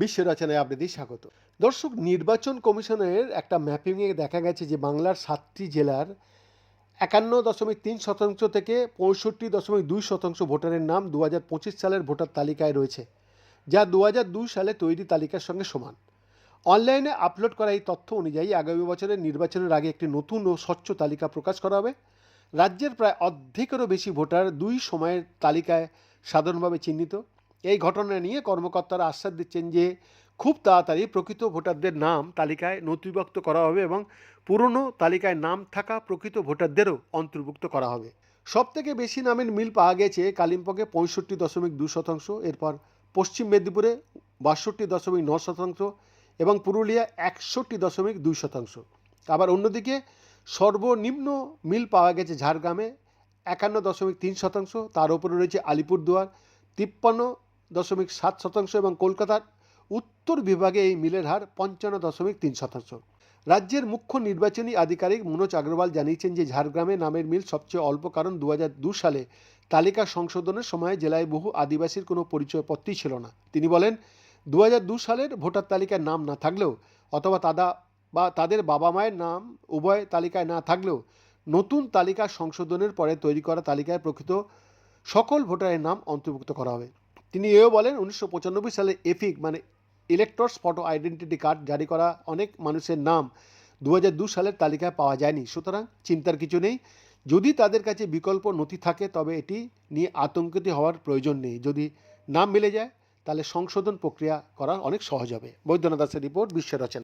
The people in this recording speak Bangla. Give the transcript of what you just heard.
বিশ্ব রচনায় আপনাদের স্বাগত। দর্শক, নির্বাচন কমিশনের একটা ম্যাপিংয়ে দেখা গেছে যে বাংলার সাতটি জেলার একান্ন দশমিক তিন শতাংশ থেকে পঁয়ষট্টি দশমিক দুই শতাংশ ভোটারের নাম দু হাজার পঁচিশ সালের ভোটার তালিকায় রয়েছে, যা দু হাজার দুই সালে তৈরি তালিকার সঙ্গে সমান। অনলাইনে আপলোড করা এই তথ্য অনুযায়ী আগামী বছরের নির্বাচনের আগে একটি নতুন ও স্বচ্ছ তালিকা প্রকাশ করা হবে। রাজ্যের প্রায় অর্ধেকেরও বেশি ভোটার দুই সময়ের তালিকায় সাধারণভাবে চিহ্নিত। এই ঘটনা নিয়ে কর্মকর্তারা আশ্বাস দিচ্ছেন যে, খুব তাড়াতাড়ি প্রকৃত ভোটারদের নাম তালিকায় নথিভুক্ত করা হবে এবং পুরনো তালিকায় নাম থাকা প্রকৃত ভোটারদেরও অন্তর্ভুক্ত করা হবে। সবথেকে বেশি নামের মিল পাওয়া গেছে কালিম্পংয়ে পঁয়ষট্টি দশমিক দু শতাংশ, এরপর পশ্চিম মেদিনীপুরে বাষট্টি দশমিক ন শতাংশ এবং পুরুলিয়া একষট্টি দশমিক দুই শতাংশ। আবার অন্যদিকে সর্বনিম্ন মিল পাওয়া গেছে ঝাড়গ্রামে একান্ন দশমিক তিন শতাংশ। তার উপরে রয়েছে আলিপুরদুয়ার তিপ্পান্ন দশমিক সাত শতাংশ এবং কলকাতার উত্তর বিভাগে এই মিলের হার পঞ্চান্ন দশমিক তিন শতাংশ। রাজ্যের মুখ্য নির্বাচনী আধিকারিক মনোজ আগরওয়াল জানিয়েছেন যে ঝাড়গ্রামে নামের মিল সবচেয়ে অল্প কারণ দু সালে তালিকা সংশোধনের সময় জেলায় বহু আদিবাসীর কোনো পরিচয়পত্রই ছিল না। তিনি বলেন দু সালের ভোটার তালিকায় নাম না থাকলেও অথবা তাদা বা তাদের বাবা মায়ের নাম উভয় তালিকায় না থাকলেও নতুন তালিকা সংশোধনের পরে তৈরি করা তালিকায় প্রকৃত সকল ভোটারের নাম অন্তর্ভুক্ত করা হবে। তিনি এও বলেন, উনিশশো পঁচানব্বই সালে এফিক মানে ইলেকট্রস ফটো আইডেন্টিটি কার্ড জারি করা অনেক মানুষের নাম দু দু সালের তালিকায় পাওয়া যায়নি। সুতরাং চিন্তার কিছু নেই। যদি তাদের কাছে বিকল্প নথি থাকে, তবে এটি নিয়ে আতঙ্কিত হওয়ার প্রয়োজন নেই। যদি নাম মিলে যায়, তাহলে সংশোধন প্রক্রিয়া করা অনেক সহজ হবে। বৈদ্যনাথ দাসের রিপোর্ট, বিশ্ব রচনা।